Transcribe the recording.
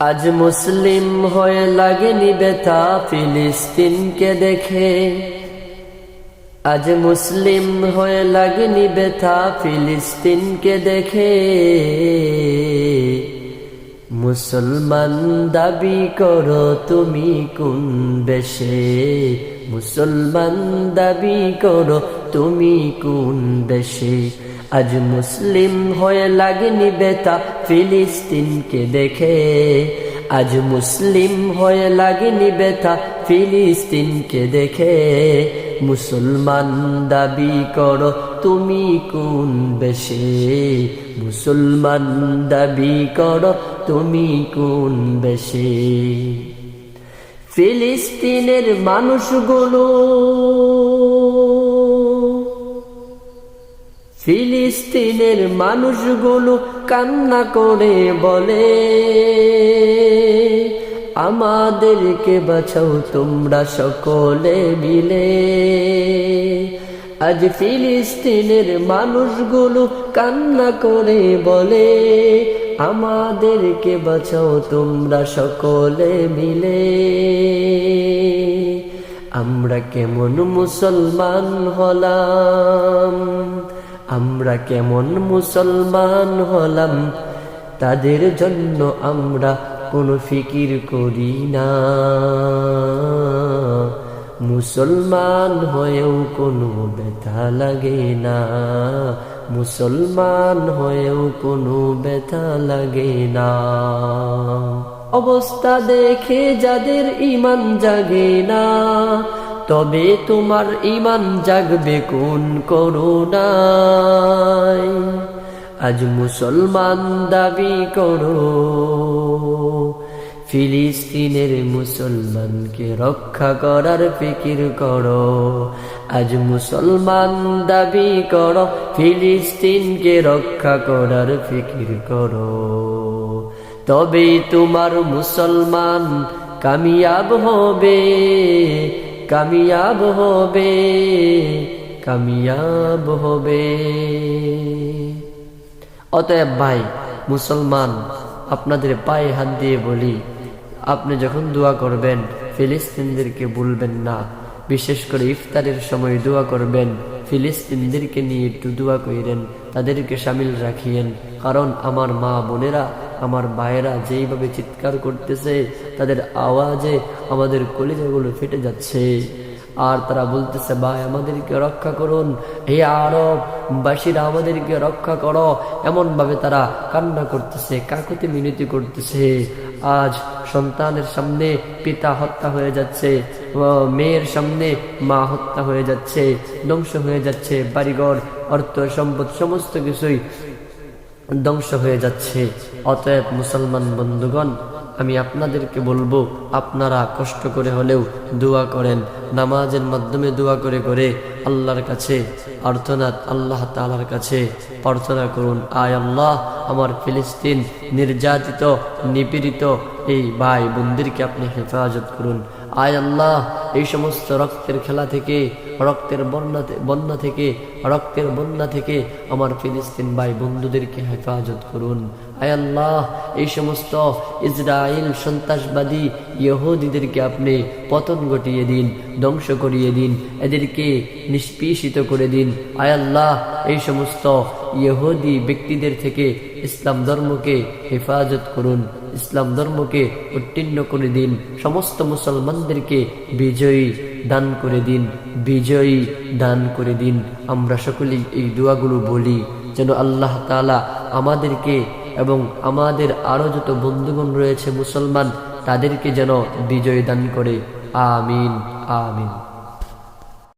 আজ মুসলিম হয়ে লাগেনি ব্যথা, ফিলিস্তিনকে দেখে। আজ মুসলিম হয়ে লাগেনি ব্যথা, ফিলিস্তিনকে দেখে। মুসলমান দাবি করো তুমি কোন দেশে? মুসলমান দাবি করো তুমি কোন দেশে? আজ মুসলিম হয়ে লাগেনি বেতা, ফিলিস্তিনকে দেখে। আজ মুসলিম হয়ে লাগেনি বেতা, ফিলিস্তিনকে দেখে। মুসলমান দাবি করো, তুমি কোন বেশে? মুসলমান দাবি করো, তুমি কোন বেশে? ফিলিস্তিনের মানুষগুলো ফিলিস্তিনের মানুষগুলো কান্না করে বলে, আমাদেরকে বাঁচাও তোমরা সকলে মিলে। আজ ফিলিস্তিনের মানুষগুলো কান্না করে বলে, আমাদেরকে বাঁচাও তোমরা সকলে মিলে। আমরা কেমন মুসলমান হলাম। আমরা কেমন মুসলমান হলাম? তাদের জন্য আমরা কোনো ফিকির করি না। মুসলমান হয়েও কোনো ব্যথা লাগে না। মুসলমান হয়েও কোনো ব্যথা লাগে না। অবস্থা দেখে যাদের ইমান জাগে না। তবে তোমার ইমান জাগবে কোন করুণায়? আজ মুসলমান দাবি করো, ফিলিস্তিনের মুসলমানকে রক্ষা করার ফিকির করো। আজ মুসলমান দাবি করো, ফিলিস্তিনকে রক্ষা করার ফিকির করো। তবে তোমার মুসলমান কামিয়াব হবে। কামিয়াব হবে কামিয়াব হবে। অতএব ভাই, মুসলমান, আপনাদের পায়ে হাত দিয়ে বলি, আপনি যখন দোয়া করবেন, ফিলিস্তিনদেরকে বলবেন না। বিশেষ করে ইফতারের সময় দোয়া করবেন, ফিলিস্তিনদেরকে নিয়ে একটু দোয়া করিলেন তাদেরকে সামিল রাখিয়েন। কারণ আমার মা বোনেরা আমার ভাইয়েরা যেইভাবে চিৎকার করতেছে, তাদের আওয়াজে আমাদের কলিজাগুলো ফেটে যাচ্ছে। আর তারা বলতেছে, ভাই, আমাদেরকে রক্ষা করুন। হে আরব, বাসীরা আমাদেরকে রক্ষা করো। এমন ভাবে তারা কান্না করতেছে, কাকুতি মিনতি করতেছে। আজ সন্তানের সামনে পিতা হত্যা হয়ে যাচ্ছে মেয়ের সামনে মা হত্যা হয়ে যাচ্ছে, ধ্বংস হয়ে যাচ্ছে, বাড়িঘর, অর্থ, সম্পদ, সমস্ত কিছুই ধ্বংস হয়ে যাচ্ছে। অতএব মুসলমান বন্ধুগণ, আমি আপনাদেরকে বলব, আপনারা কষ্ট করে হলেও দোয়া করেন। নামাজের মাধ্যমে দোয়া করে করে আল্লাহর কাছে অর্থনাথ আল্লাহ তালার কাছে প্রার্থনা করুন, আয় আল্লাহ, আমার ফিলিস্তিন নির্যাতিত, নিপীড়িত এই ভাই বন্দিরকে আপনি হেফাজত করুন। আয় আল্লাহ, এই সমস্ত রক্তের খেলা থেকে, রক্তের বন্যা বন্যা থেকে, রক্তের বন্যা থেকে আমার ফিলিস্তিন ভাই বন্ধুদেরকে হেফাজত করুন। আয় আল্লাহ, এই সমস্ত ইসরায়েল সন্ত্রাসবাদী ইহুদিদেরকে আপনি পতন ঘটিয়ে দিন, ধ্বংস করিয়ে দিন, এদেরকে নিষ্পিষিত করে দিন। আয় আল্লাহ, এই সমস্ত ইহুদি ব্যক্তিদের থেকে ইসলাম ধর্মকে হেফাজত করুন। ইসলাম ধর্মকে উত্তীর্ণ করে দিন, সমস্ত মুসলমানদেরকে বিজয়ী দান করে দিন, বিজয়ী দান করে দিন। আমরা সকলেই এই দোয়াগুলো বলি, যেন আল্লাহ তালা আমাদেরকে এবং আমাদের আরও যত বন্ধুগণ রয়েছে মুসলমান, তাদেরকে যেন বিজয় দান করে। আমিন আমিন।